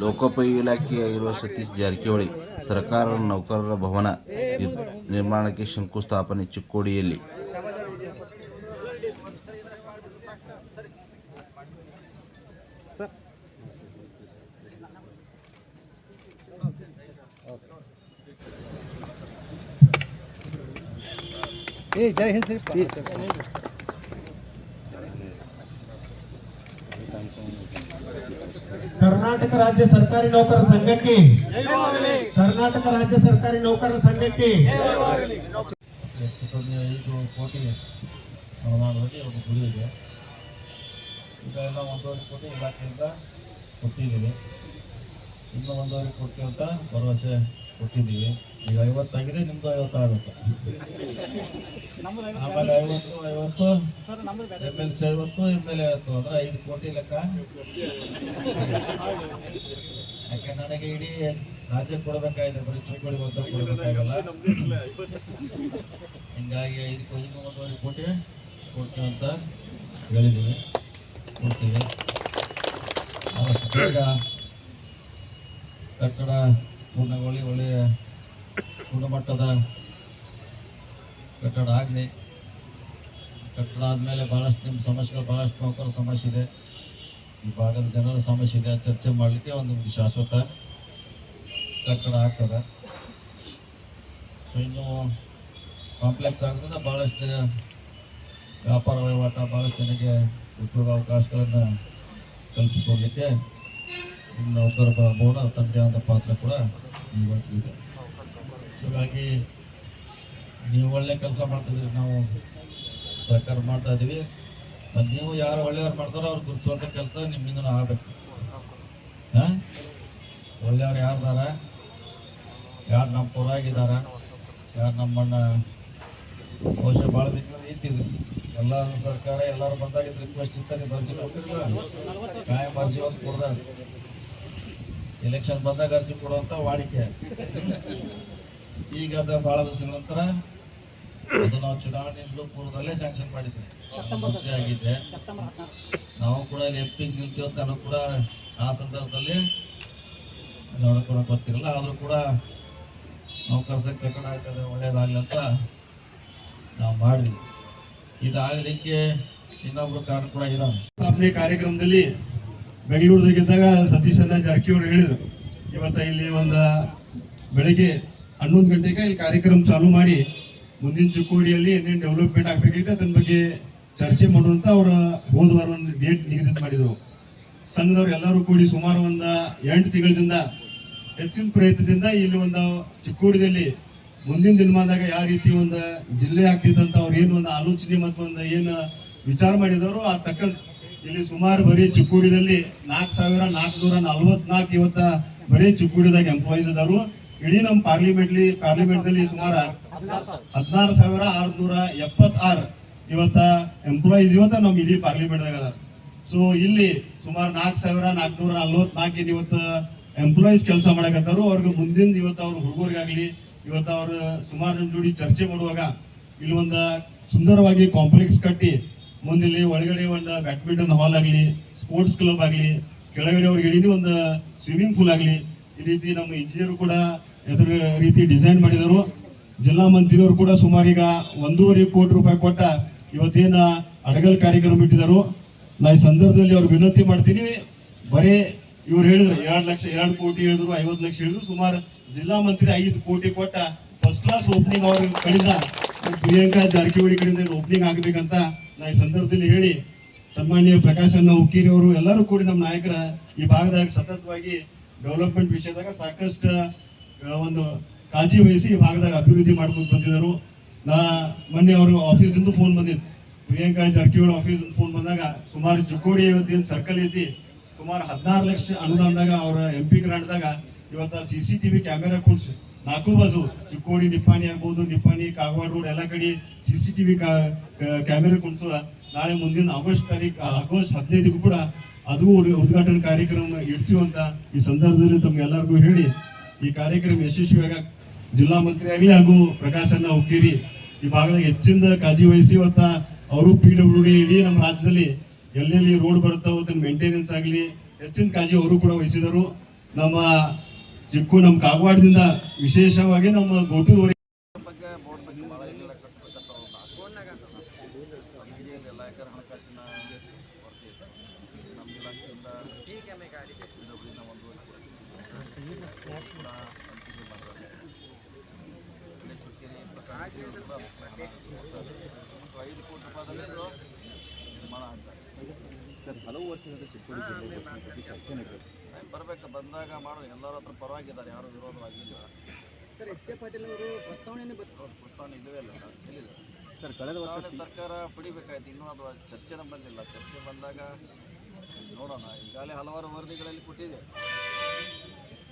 ಲೋಕೋಪಯೋಗಿ ಇಲಾಖೆಯಾಗಿರುವ ಸತೀಶ್ ಜಾರಕಿಹೊಳಿ ಸರ್ಕಾರ ನೌಕರರ ಭವನ ನಿರ್- ನಿರ್ಮಾಣಕ್ಕೆ ಶಂಕುಸ್ಥಾಪನೆ ಚಿಕ್ಕೋಡಿಯಲ್ಲಿ ಏ ಜೈ ಹಿಂದ್ ಕರ್ನಾಟಕ ರಾಜ್ಯ ಸರ್ಕಾರಿ ನೌಕರ ಸಂಘಕ್ಕೆ ಕರ್ನಾಟಕ ರಾಜ್ಯ ಸರ್ಕಾರಿ ನೌಕರರ ಸಂಘಕ್ಕೆ ಹೆಚ್ಚು ಐದು ಕೋಟಿ ಅನುದಾನದಲ್ಲಿ ಒಂದು ಗುರಿ ಇದೆ. ಈಗ ಎಲ್ಲ ಒಂದೂವರೆ ಕೋಟಿ ಇಲಾಖೆಯಿಂದ ಕೊಟ್ಟಿದ್ದೀವಿ. ಇನ್ನೂ ಒಂದೂವರೆ ಕೋಟಿ ಅಂತ ಭರವಸೆ ಕೊಟ್ಟಿದ್ದೀವಿ. ಈಗ ಐವತ್ತಾಗಿದೆ, ನಿಮ್ದು ಐವತ್ತು ಆಗುತ್ತೆ ಆಮೇಲೆ ಐವತ್ತು ಐವತ್ತು, ಎಂ ಎಲ್ ಸಿ ಐವತ್ತು, ಎಂ ಎಲ್ ಎ ಐವತ್ತು. ಅಂದರೆ ಐದು ಕೋಟಿ ಲೆಕ್ಕ. ಯಾಕೆ ನನಗೆ ಇಡೀ ರಾಜ್ಯ ಕೊಡಬೇಕಾಗಿದೆ, ಬರೀ ಚಿಕ್ಕೋಡಿ ಅಂತ ಕೊಡಬೇಕಾಗಲ್ಲ. ಹಿಂಗಾಗಿ ಐದು ಕೋಟಿ ಒಂದೂವರೆ ಕೋಟಿ ಕೊಟ್ಟು ಅಂತ ಹೇಳಿದ್ದೀವಿ. ಕೊಡ್ತೀವಿ. ಕಟ್ಟಡ ಪೂರ್ಣಗೊಳ್ಳಿ ಒಳ್ಳೆಯ ಗುಣಮಟ್ಟದ ಕಟ್ಟಡ ಆಗಲಿ. ಕಟ್ಟಡ ಆದಮೇಲೆ ಭಾಳಷ್ಟು ನಿಮ್ಮ ಸಮಸ್ಯೆಗಳು ಭಾಳಷ್ಟು ನೌಕರ ಸಮಸ್ಯೆ ಇದೆ. ಈ ಭಾಗದ ಜನರ ಸಮಸ್ಯೆ ಇದೆ. ಚರ್ಚೆ ಮಾಡಲಿಕ್ಕೆ ಒಂದು ಶಾಶ್ವತ ಕಟ್ಟಡ ಆಗ್ತದೆ. ಇನ್ನು ಕಾಂಪ್ಲೆಕ್ಸ್ ಆಗೋದ್ರಿಂದ ಭಾಳಷ್ಟು ವ್ಯಾಪಾರ ವಹಿವಾಟ ಭಾಳಷ್ಟು ಜನಕ್ಕೆ ಉದ್ಯೋಗ ಅವಕಾಶಗಳನ್ನು ಕಲ್ಪಿಸಿಕೊಡ್ಲಿಕ್ಕೆ ಇನ್ನು ನೌಕರ ಬೋರ್ಡ್ ಆದ ಪಾತ್ರ ಕೂಡ ನಿರ್ವಹಿಸಲಿದೆ. ಹೀಗಾಗಿ ನೀವು ಒಳ್ಳೆ ಕೆಲಸ ಮಾಡ್ತಿದ್ರಿ ನಾವು ಸಹಕಾರ ಮಾಡ್ತಾ ಇದ್ದೀವಿ. ಮತ್ತು ನೀವು ಯಾರು ಒಳ್ಳೆಯವ್ರು ಮಾಡ್ತಾರೋ ಅವ್ರು ಗುರುತಿಸುವಂಥ ಕೆಲಸ ನಿಮ್ಮಿಂದ ಆಗಬೇಕು. ಹಾಂ? ಒಳ್ಳೆಯವ್ರು ಯಾರ್ದಾರ? ಯಾರು ನಮ್ಮ ಪೂರಾಗಿದ್ದಾರ ಯಾರು ನಮ್ಮನ್ನ ಬಹುಶಃ ಭಾಳ ದಿನಗಳು ನಿಂತಿದ್ರು ಎಲ್ಲ ಸರ್ಕಾರ ಎಲ್ಲರೂ ಬಂದಾಗಿದ್ದು ರಿಕ್ವೆಸ್ಟ್ ಇರ್ತಾರೆ ಕೊಟ್ಟಿರಲಿಲ್ಲ ಕಾಯಂ ಬರ್ಜಿ ಒಂದು ಎಲೆಕ್ಷನ್ ಬಂದಾಗ ಅರ್ಜಿ ಕೊಡುವಂತ ವಾಡಿಕೆ ಈಗ ಅದ ಭಾಳ ದಿವಸಗಳ ನಂತರ ಅದು ನಾವು ಚುನಾವಣೆ ಪೂರ್ವದಲ್ಲೇ ಸ್ಯಾಂಕ್ಷನ್ ಮಾಡಿದ್ವಿ ಮಂತ್ರಿ ಆಗಿದ್ದೆ ನಾವು ಕೂಡ ಇಲ್ಲಿ ಎಂ ಪಿಗೆ ನಿಲ್ತೀವಿ ಅಂತ ಕೂಡ ಆ ಸಂದರ್ಭದಲ್ಲಿ ನೋಡ್ಕೊಳಕ್ ಗೊತ್ತಿರಲ್ಲ ಆದರೂ ಕೂಡ ನೌಕರ ಕರ್ಸಕ್ಕೆ ಕಟ್ಟಡ ಆಗ್ತದೆ ಒಳ್ಳೇದಾಗಲಿ ಅಂತ ನಾವು ಮಾಡಿದ್ವಿ. ಇದಾಗಲಿಕ್ಕೆ ಇನ್ನೊಬ್ರು ಕಾರಣ ಕೂಡ ಇದಾವೆ ಸ್ಥಾಪನೆ ಕಾರ್ಯಕ್ರಮದಲ್ಲಿ ಬೆಂಗಳೂರದಾಗಿದ್ದಾಗ ಸತೀಶಣ್ಣ ಜಾರಕಿಹೊಳಿ ಹೇಳಿದರು, ಇವತ್ತ ಇಲ್ಲಿ ಒಂದು ಬೆಳಿಗ್ಗೆ ಹನ್ನೊಂದು ಗಂಟೆಗೆ ಇಲ್ಲಿ ಕಾರ್ಯಕ್ರಮ ಚಾಲೂ ಮಾಡಿ ಮುಂದಿನ ಚಿಕ್ಕೋಡಿಯಲ್ಲಿ ಏನೇನು ಡೆವಲಪ್ಮೆಂಟ್ ಆಗಬೇಕಿದೆ ಅದನ್ನ ಬಗ್ಗೆ ಚರ್ಚೆ ಮಾಡುವಂತ ಅವರ ಹೋದ ಒಂದು ಡೇಟ್ ನಿಗದಿತ ಮಾಡಿದರು. ಸಂಘದವ್ರು ಎಲ್ಲರೂ ಕೂಡಿ ಸುಮಾರು ಒಂದು ಎಂಟು ತಿಂಗಳಿಂದ ಹೆಚ್ಚಿನ ಪ್ರಯತ್ನದಿಂದ ಇಲ್ಲಿ ಒಂದು ಚಿಕ್ಕೋಡಿಯಲ್ಲಿ ಮುಂದಿನ ದಿನಮಾನದಾಗ ಯಾವ ರೀತಿ ಒಂದು ಜಿಲ್ಲೆ ಆಗ್ತಿದ್ದಂತ ಅವ್ರು ಏನು ಒಂದು ಆಲೋಚನೆ ಮತ್ತು ಒಂದು ಏನು ವಿಚಾರ ಮಾಡಿದವರು ಆ ತಕ್ಕಂತ ಇಲ್ಲಿ ಸುಮಾರು ಬರೀ ಚಿಕ್ಕೂಡಿದಲ್ಲಿ ನಾಲ್ಕು ಸಾವಿರ ನಾಲ್ಕುನೂರ ನಲ್ವತ್ನಾಲ್ಕು ಇವತ್ತ ಬರೀ ಚಿಕ್ಕೂಡಿದಾಗ ಎಂಪ್ಲಾಯೀಸ್ ಅದಾರು ಇಡೀ ನಮ್ಮ ಪಾರ್ಲಿಮೆಂಟ್ಲಿ ಪಾರ್ಲಿಮೆಂಟ್ನಲ್ಲಿ ಸುಮಾರು ಹದಿನಾರು ಸಾವಿರ ಆರ್ನೂರ ಎಪ್ಪತ್ತಾರು ಇವತ್ತ ಎಂಪ್ಲಾಯೀಸ್ ಇವತ್ತ ನಮ್ಮ ಇಡೀ ಪಾರ್ಲಿಮೆಂಟ್ದಾಗ ಅದ ಸೊ ಇಲ್ಲಿ ಸುಮಾರು ನಾಲ್ಕು ಸಾವಿರ ನಾಲ್ಕುನೂರ ನಲ್ವತ್ನಾಲ್ಕು ಇವತ್ತು ಎಂಪ್ಲಾಯೀಸ್ ಕೆಲಸ ಮಾಡಕತ್ತಾರು. ಅವ್ರಿಗೆ ಮುಂದಿನ ಇವತ್ತು ಅವ್ರ ಹುಡುಗರಿಗಾಗಲಿ, ಇವತ್ತು ಅವರು ಸುಮಾರು ಜೋಡಿ ಚರ್ಚೆ ಮಾಡುವಾಗ ಇಲ್ಲಿ ಒಂದು ಸುಂದರವಾಗಿ ಕಾಂಪ್ಲೆಕ್ಸ್ ಕಟ್ಟಿ ಮುಂದಿಲ್ಲಿ ಒಳಗಡೆ ಒಂದು ಬ್ಯಾಡ್ಮಿಂಟನ್ ಹಾಲ್ ಆಗಲಿ ಸ್ಪೋರ್ಟ್ಸ್ ಕ್ಲಬ್ ಆಗಲಿ, ಕೆಳಗಡೆ ಅವ್ರಿಗೆ ಇಡೀ ಒಂದು ಸ್ವಿಮ್ಮಿಂಗ್ ಪೂಲ್ ಆಗಲಿ, ಈ ರೀತಿ ನಮ್ಮ ಇಂಜಿನಿಯರ್ ಕೂಡ ಎದುರು ರೀತಿ ಡಿಸೈನ್ ಮಾಡಿದರು. ಜಿಲ್ಲಾ ಮಂತ್ರಿಯವರು ಕೂಡ ಸುಮಾರು ಈಗ ಒಂದೂವರೆ ಕೋಟಿ ರೂಪಾಯಿ ಕೊಟ್ಟ ಇವತ್ತೇನ ಅಡಗಲ್ ಕಾರ್ಯಕ್ರಮ ಇಟ್ಟಿದ್ದರು. ನಾ ಈ ಸಂದರ್ಭದಲ್ಲಿ ಅವ್ರಿಗೆ ವಿನಂತಿ ಮಾಡ್ತೀನಿ, ಬರೀ ಇವ್ರು ಹೇಳಿದ್ರು, ಎರಡು ಲಕ್ಷ, ಎರಡು ಕೋಟಿ ಹೇಳಿದ್ರು, ಐವತ್ತು ಲಕ್ಷ ಹೇಳಿದ್ರು, ಸುಮಾರು ಜಿಲ್ಲಾ ಮಂತ್ರಿ ಐದು ಕೋಟಿ ಕೊಟ್ಟ ಫಸ್ಟ್ ಕ್ಲಾಸ್ ಓಪನಿಂಗ್ ಅವ್ರ ಕಡೆಯಿಂದ ಪ್ರಿಯಾಂಕಾ ಜಾರಕಿಹೊಳಿ ಕಡೆಯಿಂದ ಓಪನಿಂಗ್ ಆಗ್ಬೇಕಂತ ನಾ ಈ ಸಂದರ್ಭದಲ್ಲಿ ಹೇಳಿ ಸನ್ಮಾನ್ಯ ಪ್ರಕಾಶ್ ಅನ್ನ ಅವರು ಎಲ್ಲರೂ ಕೂಡಿ ನಮ್ಮ ನಾಯಕರ ಈ ಭಾಗದಾಗ ಸತತವಾಗಿ ಡೆವಲಪ್ಮೆಂಟ್ ವಿಷಯದಾಗ ಸಾಕಷ್ಟು ಒಂದು ಕಾಳಜಿ ವಹಿಸಿ ಈ ಭಾಗದಾಗ ಅಭಿವೃದ್ಧಿ ಮಾಡ್ಕೊಂಡು ಬಂದಿದ್ದರು. ನಾ ಮೊನ್ನೆ ಅವರು ಆಫೀಸಿಂದ ಫೋನ್ ಬಂದಿತ್ತು. ಪ್ರಿಯಾಂಕಾ ಜಾರಕಿಹೊಳಿ ಆಫೀಸಿಂದ ಫೋನ್ ಬಂದಾಗ ಸುಮಾರು ಚಿಕ್ಕೋಡಿ ಇವತ್ತೇನು ಸರ್ಕಲ್ ಐತಿ. ಸುಮಾರು ಹದಿನಾರು ಲಕ್ಷ ಅನುದಾನದಾಗ ಅವರ ಎಂ ಪಿ ಗ್ರಾಂಟ್ದಾಗ ಇವತ್ತು C C T V camera ಕೂಡ್ಸಿ. ನಾಲ್ಕು ಬಾಜು ಚಿಕ್ಕೋಡಿ, ನಿಪ್ಪಾಣಿ ಆಗ್ಬೋದು, ನಿಪ್ಪಾಣಿ, ಕಾಗವಾಡ ರೋಡ್ ಎಲ್ಲ ಕಡೆ ಸಿ ಸಿ ಟಿವಿ ಕ್ಯಾಮೆರಾ ಕುಣಿಸೋ ನಾಳೆ ಮುಂದಿನ ಆಗಸ್ಟ್ ತಾರೀಕು ಆಗಸ್ಟ್ ಹದಿನೈದಿಗೂ ಕೂಡ ಅದು ಉದ್ಘಾಟನೆ ಕಾರ್ಯಕ್ರಮ ಇಡ್ತೀವಿ ಅಂತ ಈ ಸಂದರ್ಭದಲ್ಲಿ ತಮ್ಗೆಲ್ಲರಿಗೂ ಹೇಳಿ, ಈ ಕಾರ್ಯಕ್ರಮ ಯಶಸ್ವಿಯಾಗ ಜಿಲ್ಲಾ ಮಂತ್ರಿ ಆಗಲಿ ಹಾಗೂ ಪ್ರಕಾಶನ್ನ ಹುಕ್ಕೇರಿ ಈ ಭಾಗದಾಗ ಹೆಚ್ಚಿನ ಕಾಳಜಿ ವಹಿಸಿ ಇವತ್ತ ಅವರು ಪಿ ಡಬ್ಲ್ಯೂ ಡಿ ಇಡೀ ನಮ್ಮ ರಾಜ್ಯದಲ್ಲಿ ಎಲ್ಲೆಲ್ಲಿ ರೋಡ್ ಬರುತ್ತೋ ಅದನ್ನ ಮೇಂಟೆನೆನ್ಸ್ ಆಗಲಿ ಹೆಚ್ಚಿನ ಕಾಳಜಿ ಅವರು ಕೂಡ ವಹಿಸಿದರು. ನಮ್ಮ ಚಿಕ್ಕು ನಮ್ಮ ಕಾಗವಾಡದಿಂದ ವಿಶೇಷವಾಗಿ ನಮ್ಮ ಗೋಟೂರು ಬಗ್ಗೆ ಬೋರ್ಡ್ ಬಗ್ಗೆ ಭಾಳ ಯಾಕಂದ್ರೆ ಹಣಕಾಸಿನ ಒಂದು ಕಂಟಿನ್ಯೂ ಐದು ಕೋಟಿ ರೂಪಾಯಿದಲ್ಲಿದ್ದು ನಿರ್ಮಾಣ ಸರ್ ಹಲವು ವರ್ಷದಿಂದ ಬಗ್ಗೆ ಚರ್ಚೆ ಬರಬೇಕು? ಬಂದಾಗ ಮಾಡೋ. ಎಲ್ಲರ ಹತ್ರ ಪರವಾಗಿದ್ದಾರೆ. ಯಾರು ವಿರೋಧವಾಗಿಲ್ಲ. ಸರ್ ಎಚ್ ಕೆ ಪಾಟೀಲ್ ಅವರು ಪ್ರಸ್ತಾವನೆ ಅವ್ರ ಪ್ರಸ್ತಾವನೆ ಇಲ್ಲವೇ ಇಲ್ಲ. ಎಲ್ಲಿದೆ? ಸರ್ ಕಳೆದ ವರ್ಷ ಸರ್ಕಾರ ಪಡಿಬೇಕಾಯ್ತು. ಇನ್ನೂ ಅದು ಚರ್ಚೆ ಬಂದಿಲ್ಲ. ಚರ್ಚೆ ಬಂದಾಗ ನೋಡೋಣ. ಈಗಾಗಲೇ ಹಲವಾರು ವರದಿಗಳಲ್ಲಿ ಕೊಟ್ಟಿದೆ.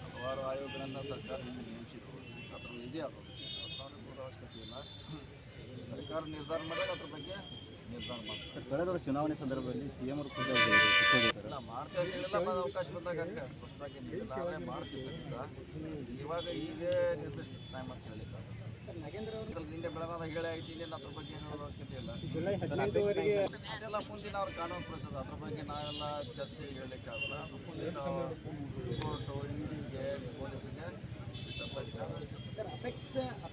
ಹಲವಾರು ಆಯೋಗಗಳನ್ನು ಸರ್ಕಾರ ಹಿಂದೆ ನೇಮಿಸಿದ್ರು ಅದರಲ್ಲಿ ಇದೆ ಅದು? ಪ್ರಸ್ತಾವನೆ ಕೂಡ ಅವಶ್ಯಕತೆ ಇಲ್ಲ. ಸರ್ಕಾರ ನಿರ್ಧಾರ ಮಾಡಿದಾಗ ಅದ್ರ ಬಗ್ಗೆ ನಿರ್ಧಾರ ಸರ್ ಕಳೆದ ವರ್ಷ ಚುನಾವಣೆ ಸಂದರ್ಭದಲ್ಲಿ ಸಿ ಎಂ ಅವರು ಕೂಡ ಇಲ್ಲ ಮಾಡ್ತಾ ಇರ್ಲಿಲ್ಲ ಅವಕಾಶ ಬಂದಾಗ ಹಂಗೆ ಸ್ಪಷ್ಟವಾಗಿ ಆದರೆ ಇವಾಗ ಈಗ. ನಿರ್ದಿಷ್ಟ ಟೈಮ್ ಅಂತ ಹೇಳಿಲ್ಲ ಸರ್ ನಾಗೇಂದ್ರ ಅವರು ಅದ್ರಲ್ಲಿ ನಿನ್ನೆ ಬೆಳಗಾದಾಗ ಹೇಳಿ ಆಯ್ತು ಇನ್ನೇನು ಅದ್ರ ಬಗ್ಗೆ ಏನು ಹೇಳೋದು ಅವಶ್ಯಕತೆ ಇಲ್ಲ. ಮುಂದಿನ ಅವ್ರ ಕಾನೂನು ಪ್ರಸಾದ ಅದ್ರ ಬಗ್ಗೆ ನಾವೆಲ್ಲ ಚರ್ಚೆ ಹೇಳಲಿಕ್ಕಾಗಲ್ಲ ಮುಂದಿನ ಕೋರ್ಟು ಇಡಿಗೆ ಪೊಲೀಸರಿಗೆ ಬಿಟ್ಟಂತ ವಿಚಾರ ಅಷ್ಟೇ.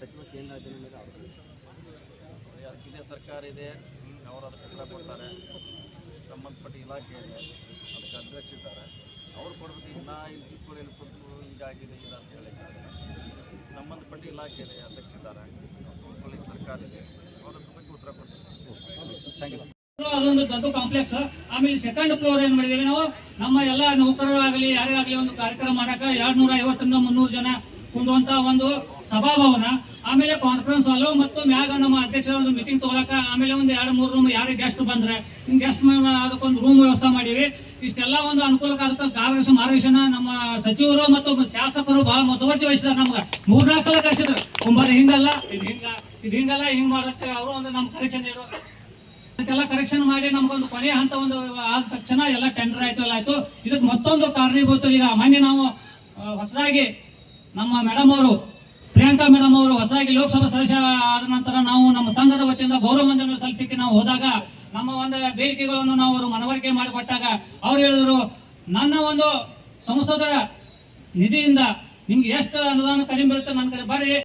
ಸಚಿವ ಕೇಂದ್ರ ಮೇಲೆ ಅದಕ್ಕಿದೆ ಸರ್ಕಾರ ಇದೆ. ಅವರು ಅದಕ್ಕೆ ಉತ್ತರ ಕೊಡ್ತಾರೆ. ಸಂಬಂಧಪಟ್ಟ ಇಲಾಖೆ ಇದೆ. ಅದಕ್ಕೆ ಅಧ್ಯಕ್ಷ ಇದ್ದಾರೆ. ಅವ್ರು ಕೊಡ್ಬೇಕು ಇಲ್ಲ ಇಲ್ಲಿ ಚಿಕ್ಕೋಡಿಯಲ್ಲಿ ಕೂತು ಹೀಗಾಗಿದೆ ಇಲ್ಲ ಅಂತ ಹೇಳಿದ್ದಾರೆ ಸಂಬಂಧಪಟ್ಟ ಇಲಾಖೆ ಇದೆ ಅಧ್ಯಕ್ಷ ಇದ್ದಾರೆ. ಚಿಕ್ಕೋಡಿ ಸರ್ಕಾರ ಇದೆ. ಅವ್ರ ಬಗ್ಗೆ ಉತ್ತರ ಕೊಡ್ತಾರೆ. Thank you. ಅದೊಂದು ದೊಡ್ಡ ಕಾಂಪ್ಲೆಕ್ಸ್ ಆಮೇಲೆ ಸೆಕೆಂಡ್ ಫ್ಲೋರ್ ಏನ್ ಮಾಡಿದೀವಿ ನಾವು? ನಮ್ಮ ಎಲ್ಲ ನೌಕರರಾಗಲಿ ಯಾರೇ ಆಗಲಿ ಒಂದು ಕಾರ್ಯಕ್ರಮ ಮಾಡಕ್ಕೆ ಎರಡ್ ನೂರ ಐವತ್ತರಿಂದ ಮುನ್ನೂರು ಜನ ಕೂಡುವಂತ ಒಂದು ಸಭಾಭವನ, ಆಮೇಲೆ ಕಾನ್ಫರೆನ್ಸ್ ಹಾಲು ಮತ್ತು ಮ್ಯಾಗ ನಮ್ಮ ಅಧ್ಯಕ್ಷರ ಒಂದು ಮೀಟಿಂಗ್ ತಗೊಳಕ, ಆಮೇಲೆ ಒಂದು ಎರಡು, ಮೂರು ರೂಮ್ ಯಾರು ಗೆಸ್ಟ್ ಬಂದ್ರೆ ಗೆಸ್ಟ್ ಅದಕ್ಕೊಂದು ರೂಮ್ ವ್ಯವಸ್ಥೆ ಮಾಡಿವಿ. ಇಷ್ಟೆಲ್ಲ ಒಂದು ಅನುಕೂಲಕ್ಕೆ ಅದಕ್ಕೆ ಕಾರ್ಯದರ್ಶಿ ಮಾರ್ಗದರ್ಶನ ನಮ್ಮ ಸಚಿವರು ಮತ್ತು ಶಾಸಕರು ಬಹಳ ಮುತುವರ್ಜಿ ವಹಿಸಿದಾರೆ ನಮ್ಗೆ. ಮೂರ್ನಾಲ್ಕು ಸಲ ಕರೆಸಿದ್ರು. ಒಂಬತ್ತು ಹಿಂಗಲ್ಲ, ಇದು ಹಿಂಗ, ಇದು ಹಿಂಗಲ್ಲ, ಹಿಂಗ್ ಮಾಡಕ್ಕೆ ಅವರು ಒಂದು ನಮ್ಮ ಕರೆಕ್ಷನ್ ಅದಕ್ಕೆಲ್ಲ ಕರೆಕ್ಷನ್ ಮಾಡಿ ನಮ್ಗೊಂದು ಕೊನೆಯ ಹಂತ ಒಂದು ಆದ ತಕ್ಷಣ ಎಲ್ಲ ಟೆಂಡರ್ ಆಯ್ತು, ಎಲ್ಲ ಆಯ್ತು. ಇದಕ್ಕೆ ಮತ್ತೊಂದು ಕಾರಣೀಭೂತ ಈಗ ಮೊನ್ನೆ ನಾವು ಹೊಸದಾಗಿ ನಮ್ಮ ಮೇಡಮ್ ಅವರು ಪ್ರಿಯಾಂಕಾ ಮೇಡಮ್ ಅವರು ಹೊಸದಾಗಿ ಲೋಕಸಭಾ ಸದಸ್ಯ ಆದ ನಂತರ ನಾವು ನಮ್ಮ ಸಂಘದ ವತಿಯಿಂದ ಗೌರವ ವಂದನೆ ಸಲ್ಲಿಸಲಿಕ್ಕೆ ನಾವು ಹೋದಾಗ ನಮ್ಮ ಒಂದು ಬೇಡಿಕೆಗಳನ್ನು ನಾವು ಅವರು ಮನವರಿಕೆ ಮಾಡಿಕೊಟ್ಟಾಗ ಅವ್ರು ಹೇಳಿದ್ರು, ನನ್ನ ಒಂದು ಸಂಸದರ ನಿಧಿಯಿಂದ ನಿಮ್ಗೆ ಎಷ್ಟು ಅನುದಾನ ಕಡಿಮೆ ಬೀಳುತ್ತೆ? ನನ್ನ ಕಡೆ ಬರ್ರಿ